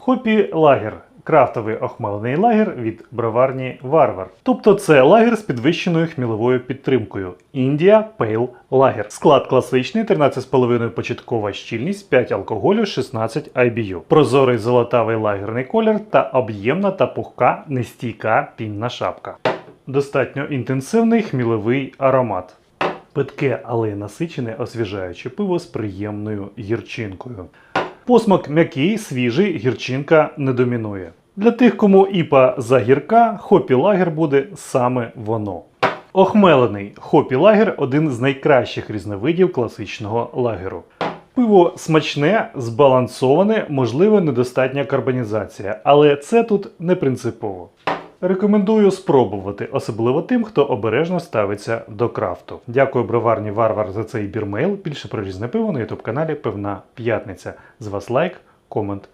Хопі лагер. Крафтовий охмелений лагер від броварні Варвар. Тобто це лагер з підвищеною хміловою підтримкою. Індія Pale Lager. Склад класичний, 13,5 початкова щільність, 5 алкоголю, 16 IBU. Прозорий золотавий лагерний колір та об'ємна та пухка нестійка пінна шапка. Достатньо інтенсивний хміловий аромат. Питке, але насичене освіжаюче пиво з приємною гірчинкою. Посмак м'який, свіжий, гірчинка не домінує. Для тих, кому іпа загірка, хопі лагер буде саме воно. Охмелений хопі лагер один з найкращих різновидів класичного лагеру. Пиво смачне, збалансоване, можливо, недостатня карбонізація, але це тут не принципово. Рекомендую спробувати, особливо тим, хто обережно ставиться до крафту. Дякую броварні Варвар за цей бірмейл. Більше про різне пиво на ютуб каналі Пивна П'ятниця. З вас лайк, комент,